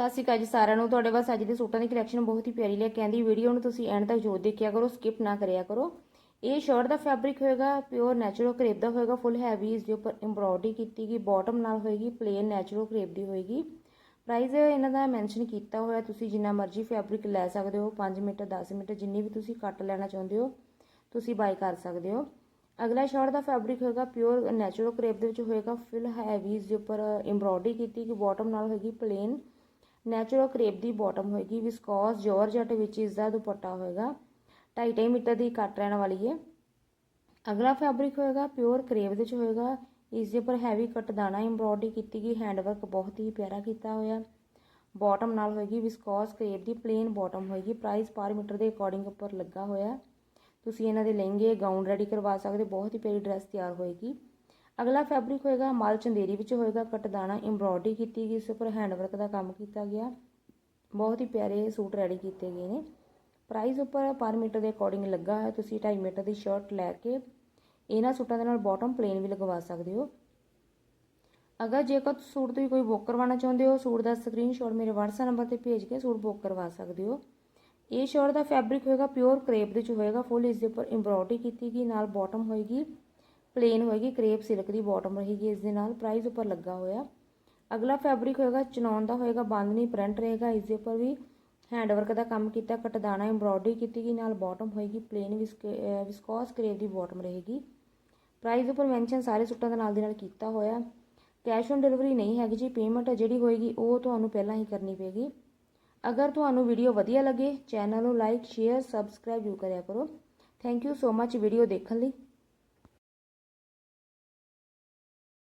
ਸਤਿ ਸ਼੍ਰੀ ਅਕਾਲ ਜੀ ਸਾਰਿਆਂ ਨੂੰ। ਤੁਹਾਡੇ ਵਾਸਤੇ ਅੱਜ ਦੇ ਸੂਟਾਂ ਦੀ ਕਲੈਕਸ਼ਨ ਬਹੁਤ ਹੀ ਪਿਆਰੀ ਲੈ ਕੇ ਆਂਦੀ ਵੀਡੀਓ ਨੂੰ ਤੁਸੀਂ ਐਂਡ ਤੱਕ ਜ਼ਰੂਰ ਦੇਖਿਆ ਕਰੋ ਸਕਿਪ ਨਾ ਕਰਿਆ ਕਰੋ। ਇਹ ਸ਼ਰਟ ਦਾ ਫੈਬਰਿਕ ਹੋਏਗਾ ਪਿਓਰ ਨੈਚੁਰਲ ਕਰੇਪ ਦਾ ਹੋਏਗਾ ਫੁੱਲ ਹੈਵੀ ਇਸ ਦੇ ਉੱਪਰ ਐਮਬ੍ਰੋਇਡਰੀ ਕੀਤੀ ਗਈ ਬਾਟਮ ਨਾਲ ਹੋਏਗੀ ਪਲੇਨ ਨੈਚੁਰਲ ਕਰੇਪ ਦੀ ਹੋਏਗੀ। ਪ੍ਰਾਈਸ ਇਹਨਾਂ ਦਾ ਮੈਂਸ਼ਨ ਕੀਤਾ ਹੋਇਆ, ਤੁਸੀਂ ਜਿੰਨਾ ਮਰਜ਼ੀ ਫੈਬਰਿਕ ਲੈ ਸਕਦੇ ਹੋ 5 ਮੀਟਰ 10 ਮੀਟਰ ਜਿੰਨੀ ਵੀ ਤੁਸੀਂ ਕੱਟ ਲੈਣਾ ਚਾਹੁੰਦੇ ਹੋ, ਤੁਸੀਂ ਬਾਈ ਕਰ ਸਕਦੇ ਹੋ। ਅਗਲਾ ਸ਼ਰਟ ਦਾ ਫੈਬਰਿਕ ਹੋਏਗਾ ਪਿਓਰ ਨੈਚੁਰਲ ਕਰੇਪ ਦੇ ਵਿੱਚ ਹੋਏਗਾ ਫੁੱਲ ਹੈਵੀਜ਼ ਦੇ ਉੱਪਰ ਐਮਬ੍ਰੋਇਡਰੀ ਕੀਤੀ ਗਈ ਬਾਟਮ ਨਾਲ ਹੋਏਗੀ ਪਲੇਨ ਨੈਚੁਰਲ ਕਰੇਪ ਦੀ ਬਾਟਮ ਹੋਏਗੀ ਵਿਸਕੋਸ ਜਾਰਜਟ ਵਿੱਚ ਇਸ ਦਾ ਦੁਪੱਟਾ ਹੋਏਗਾ। 2.5 ਮੀਟਰ ਦੀ ਕੱਟ ਰਹਿਣ ਵਾਲੀ ਹੈ ਅਗਲਾ ਫੈਬਰਿਕ ਹੋਏਗਾ ਪਿਓਰ ਕਰੇਪ ਦੇ ਵਿੱਚ ਹੋਏਗਾ। ਇਸ ਦੇ ਉੱਪਰ ਹੈਵੀ ਕੱਟ ਦਾਣਾ ਐਮਬ੍ਰੋਇਡਰੀ ਕੀਤੀ ਗਈ ਹੈਂਡਵਰਕ ਬਹੁਤ ਹੀ ਪਿਆਰਾ ਕੀਤਾ ਹੋਇਆ। ਬਾਟਮ ਨਾਲ ਹੋਏਗੀ ਵਿਸਕੋਸ ਕਰੇਪ ਦੀ ਪਲੇਨ ਬਾਟਮ ਹੋਏਗੀ ਪ੍ਰਾਈਸ ਪਰ ਮੀਟਰ ਦੇ ਅਕੋਰਡਿੰਗ ਉੱਪਰ ਲੱਗਾ ਹੋਇਆ। ਤੁਸੀਂ ਇਹਨਾਂ ਦੇ ਲਹਿੰਗੇ ਗਾਊਨ ਰੈਡੀ ਕਰਵਾ ਸਕਦੇ ਬਹੁਤ ਹੀ ਪਿਆਰੀ ਡਰੈਸ ਤਿਆਰ ਹੋਏਗੀ। ਅਗਲਾ ਫੈਬਰਿਕ ਹੋਏਗਾ, ਮਾਲ ਚੰਦੇਰੀ ਵਿੱਚ ਹੋਏਗਾ, ਕਟਦਾਣਾ ਐਮਬ੍ਰੋਇਡਰੀ ਕੀਤੀ ਗਈ ਇਸ ਉੱਪਰ ਹੈਂਡਵਰਕ ਦਾ ਕੰਮ ਕੀਤਾ ਗਿਆ। ਬਹੁਤ ਹੀ ਪਿਆਰੇ ਸੂਟ ਰੈਡੀ ਕੀਤੇ ਗਏ ਨੇ। ਪ੍ਰਾਈਸ ਉੱਪਰ ਪਰ ਮੀਟਰ ਦੇ ਅਕੋਰਡਿੰਗ ਲੱਗਾ ਹੈ, ਤੁਸੀਂ 2.5 ਮੀਟਰ ਦੀ ਸ਼ਰਟ ਲੈ ਕੇ ਇਹਨਾਂ ਸੂਟਾਂ ਦੇ ਨਾਲ ਬਾਟਮ ਪਲੇਨ ਵੀ ਲਗਵਾ ਸਕਦੇ ਹੋ। ਅਗਰ ਜੇਕਰ ਤੁਸੀਂ ਸੂਟ ਤੁਸੀਂ ਕੋਈ ਬੁੱਕ ਕਰਵਾਉਣਾ ਚਾਹੁੰਦੇ ਹੋ, ਸੂਟ ਦਾ ਸਕਰੀਨਸ਼ਾਟ ਮੇਰੇ WhatsApp ਨੰਬਰ ਤੇ ਭੇਜ ਕੇ ਸੂਟ ਬੁੱਕ ਕਰਵਾ ਸਕਦੇ ਹੋ। ਇਹ ਸ਼ਰਟ ਦਾ ਫੈਬਰਿਕ ਹੋਏਗਾ ਪਿਓਰ ਕਰੇਪ ਦੇ ਵਿੱਚ ਹੋਏਗਾ ਫੁੱਲ ਇਸ ਦੇ ਉੱਪਰ ਐਮਬ੍ਰੋਇਡਰੀ ਕੀਤੀ ਗਈ, ਨਾਲ ਬਾਟਮ ਹੋਏਗੀ। ਪਲੇਨ ਹੋਏਗੀ, ਕਰੇਪ ਸਿਲਕ ਦੀ ਬਾਟਮ ਰਹੇਗੀ, ਇਸ ਦੇ ਨਾਲ ਪ੍ਰਾਈਸ ਉੱਪਰ ਲੱਗਾ ਹੋਇਆ। ਅਗਲਾ ਫੈਬਰਿਕ ਹੋਏਗਾ ਚਨੌਨ ਦਾ ਹੋਏਗਾ, ਬਾਂਦਨੀ ਪ੍ਰਿੰਟ ਰਹੇਗਾ, ਇਸ ਦੇ ਉੱਪਰ ਵੀ ਹੈਂਡ ਵਰਕ ਦਾ ਕੰਮ ਕੀਤਾ, ਕਟਦਾਣਾ ਐਮਬ੍ਰੋਇਡਰੀ ਕੀਤੀ ਗਈ, ਨਾਲ ਬਾਟਮ ਹੋਏਗੀ ਪਲੇਨ ਵਿਸਕੋਸ ਕਰੇਪ ਦੀ ਬਾਟਮ ਰਹੇਗੀ। ਪ੍ਰਾਈਸ ਉੱਪਰ ਮੈਂਸ਼ਨ ਸਾਰੇ ਸੂਟਾਂ ਦੇ ਨਾਲ ਦੇ ਨਾਲ ਕੀਤਾ ਹੋਇਆ। ਕੈਸ਼ ਔਨ ਡਿਲੀਵਰੀ ਨਹੀਂ ਹੈਗੀ ਜੀ ਪੇਮੈਂਟ ਜਿਹੜੀ ਹੋਏਗੀ, ਉਹ ਤੁਹਾਨੂੰ ਪਹਿਲਾਂ ਹੀ ਕਰਨੀ ਪਏਗੀ। ਅਗਰ ਤੁਹਾਨੂੰ ਵੀਡੀਓ ਵਧੀਆ ਲੱਗੇ ਚੈਨਲ ਨੂੰ ਲਾਈਕ ਸ਼ੇਅਰ ਸਬਸਕ੍ਰਾਈਬ ਜ਼ਰੂਰ ਕਰਿਆ ਕਰੋ। Thank you so much video ਦੇਖਣ ਲਈ।